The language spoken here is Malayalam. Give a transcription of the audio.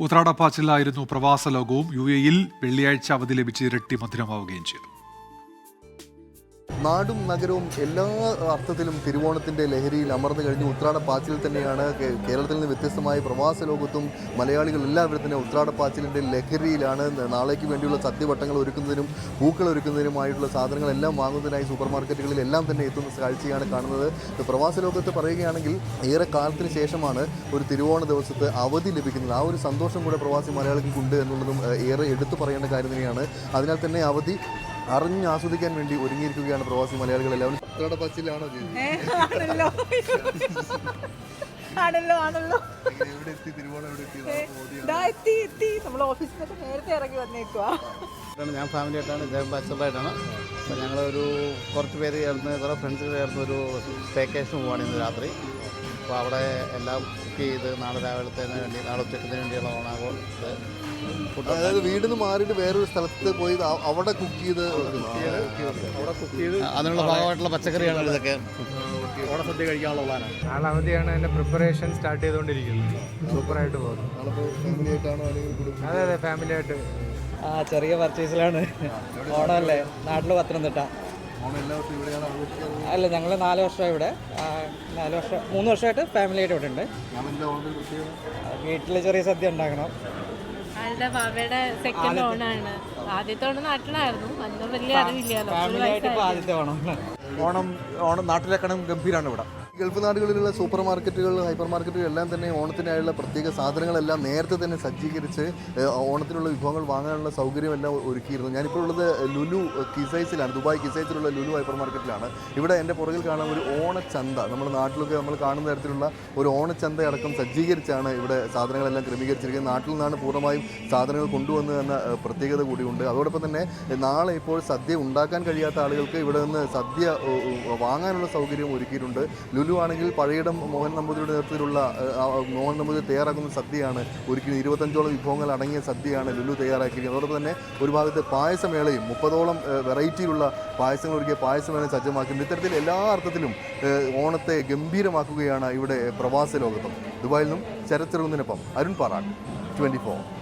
ഉത്രാടപ്പാച്ചിലായിരുന്നു പ്രവാസ ലോകവും. യു എയിൽ വെള്ളിയാഴ്ച അവധി ലഭിച്ച് ഇരട്ടി മധുരമാവുകയും ചെയ്തു. നാടും നഗരവും എല്ലാ അർത്ഥത്തിലും തിരുവോണത്തിന്റെ ലഹരിയിൽ അമർന്നു കഴിഞ്ഞു. ഉത്രാടപ്പാച്ചിൽ തന്നെയാണ് കേരളത്തിൽ നിന്ന് വ്യത്യസ്തമായി പ്രവാസ ലോകത്തും മലയാളികൾ എല്ലാവരും തന്നെ ഉത്രാടപ്പാച്ചിലിന്റെ ലഹരിയിലാണ്. നാളേക്ക് വേണ്ടിയുള്ള സദ്യവട്ടങ്ങൾ ഒരുക്കുന്നതിനും പൂക്കൾ ഒരുക്കുന്നതിനുമായിട്ടുള്ള സാധനങ്ങളെല്ലാം വാങ്ങുന്നതിനായി സൂപ്പർ മാർക്കറ്റുകളിൽ എല്ലാം തന്നെ എത്തുന്ന കാഴ്ചയാണ് കാണുന്നത്. പ്രവാസ ലോകത്ത് പറയുകയാണെങ്കിൽ ഏറെ കാലത്തിന് ശേഷമാണ് ഒരു തിരുവോണ ദിവസത്ത് അവധി ലഭിക്കുന്നത്. ആ ഒരു സന്തോഷം കൂടെ പ്രവാസി മലയാളികൾക്കുണ്ട് എന്നുള്ളതും ഏറെ എടുത്തു പറയേണ്ട കാര്യം തന്നെയാണ്. അതിനാൽ തന്നെ അവധി അറിഞ്ഞ് ആസ്വദിക്കാൻ വേണ്ടി ഒരുങ്ങിയിരിക്കുകയാണ് പ്രവാസി മലയാളികൾ എല്ലാവരും. ഉത്രാടപ്പാച്ചിലാണോ പച്ചിലാണോ ആണല്ലോ. ആണല്ലോ ആണല്ലോ. എവിടെ എത്തി? തിരുവോണം എവിടെ എത്തി? എത്തി എത്തി. നമ്മൾ ഓഫീസിൽ നിന്നൊക്കെ നേരത്തെ ഇറങ്ങി വന്നേക്കുവാ. ഞാൻ ഫാമിലി ആയിട്ടാണ് ഇദ്ദേഹം ബാച്ചലറായിട്ടാണ് അപ്പോൾ ഞങ്ങളൊരു കുറച്ച് പേര് ചേർന്ന് കുറേ ഫ്രണ്ട്സ് ചേർന്ന് ഒരു വെക്കേഷൻ പോവാണ് ഇന്ന് രാത്രി. അപ്പോൾ അവിടെ എല്ലാം കുക്ക് ചെയ്ത് നാളെ രാവിലത്തേന് വേണ്ടി നാളെ ഉച്ചക്കത്തിന് വേണ്ടിയുള്ള ഓണാഘോഷം അതായത് വീട് നിന്ന് മാറിയിട്ട് വേറൊരു സ്ഥലത്ത് പോയി അവിടെ കുക്ക് ചെയ്ത് അവിടെ കുക്ക് ചെയ്ത് അതിനുള്ള ഭാഗമായിട്ടുള്ള പച്ചക്കറിയാണ് ഇതൊക്കെ. ഓണസദ്യ കഴിക്കാനുള്ള പ്ലാനാണ് നാളെ അവധിയാണ് അതിന്റെ പ്രിപ്പറേഷൻ സ്റ്റാർട്ട് ചെയ്തുകൊണ്ടിരിക്കുന്നത്. സൂപ്പറായിട്ട് പോകുന്നു. ഫാമിലി ആയിട്ടാണോ അല്ലെങ്കിൽ കുടുംബം അതെ അതെ ഫാമിലി ആയിട്ട്. ആ ചെറിയ പർച്ചേസിലാണ് ഓണമല്ലേ? നാട്ടിൽ പത്തനംതിട്ട. അല്ല ഞങ്ങൾ നാല് വർഷമായി ഇവിടെ. നാല് വർഷം മൂന്ന് വർഷമായിട്ട് ഫാമിലിയായിട്ട് ഇവിടെ ഉണ്ട്. വീട്ടിൽ ചെറിയ സദ്യ ഉണ്ടാക്കണം. ആളുടെ ബാബയുടെ സെക്കൻഡ് ഓണാണ് ആദ്യത്തെ ഓണം നാട്ടിലായിരുന്നു. അന്ന് വലിയ അറിവില്ലല്ലോ. ആദ്യത്തെ ഓണം ഓണം ഓണം ഗംഭീരാണ് ഇവിടെ. ഗൾഫ് നാടുകളിലുള്ള സൂപ്പർ മാർക്കറ്റുകൾ ഹൈപ്പർ മാർക്കറ്റുകൾ എല്ലാം തന്നെ ഓണത്തിനായുള്ള പ്രത്യേക സാധനങ്ങളെല്ലാം നേരത്തെ തന്നെ സജ്ജീകരിച്ച് ഓണത്തിനുള്ള വിഭവങ്ങൾ വാങ്ങാനുള്ള സൗകര്യമെല്ലാം ഒരുക്കിയിരുന്നു. ഞാനിപ്പോൾ ഉള്ളത് ലുലു കിസൈസിലാണ് ദുബായ് കിസൈസിലുള്ള ലുലു ഹൈപ്പർ മാർക്കറ്റിലാണ്. ഇവിടെ എന്റെ പുറകിൽ കാണാൻ ഒരു ഓണച്ചന്ത. നമ്മൾ നാട്ടിലൊക്കെ നമ്മൾ കാണുന്ന തരത്തിലുള്ള ഒരു ഓണച്ചന്ത അടക്കം സജ്ജീകരിച്ചാണ് ഇവിടെ സാധനങ്ങളെല്ലാം ക്രമീകരിച്ചിരിക്കുന്നത്. നാട്ടിൽ നിന്നാണ് പൂർണമായും സാധനങ്ങൾ കൊണ്ടുവന്നത് എന്ന പ്രത്യേകത കൂടിയുണ്ട്. അതോടൊപ്പം തന്നെ നാളെ ഇപ്പോൾ സദ്യ ഉണ്ടാക്കാൻ കഴിയാത്ത ആളുകൾക്ക് ഇവിടെ നിന്ന് സദ്യ വാങ്ങാനുള്ള സൗകര്യം ഒരുക്കിയിട്ടുണ്ട്. ലുലു ആണെങ്കിൽ പഴയിടം മോഹൻ നമ്പൂതിരിയുടെ നേതൃത്വത്തിലുള്ള മോഹൻ നമ്പൂതിരി തയ്യാറാക്കുന്ന സദ്യയാണ് ഒരിക്കലും ഇരുപത്തഞ്ചോളം വിഭവങ്ങൾ അടങ്ങിയ സദ്യയാണ് ലുലു തയ്യാറാക്കിയിരിക്കുന്നത്. അതോടൊപ്പം തന്നെ ഒരു ഭാഗത്ത് പായസമേളയും മുപ്പതോളം വെറൈറ്റിയിലുള്ള പായസങ്ങൾ ഒരുക്കിയ പായസമേള സജ്ജമാക്കിയിട്ടുണ്ട്. ഇത്തരത്തിൽ എല്ലാ അർത്ഥത്തിലും ഓണത്തെ ഗംഭീരമാക്കുകയാണ് ഇവിടെ പ്രവാസ ലോകത്തും. ദുബായിൽ നിന്നും ചരച്ചിറങ്ങുന്നതിനൊപ്പം അരുൺ പാറാട്ട് ട്വന്റി ഫോർ.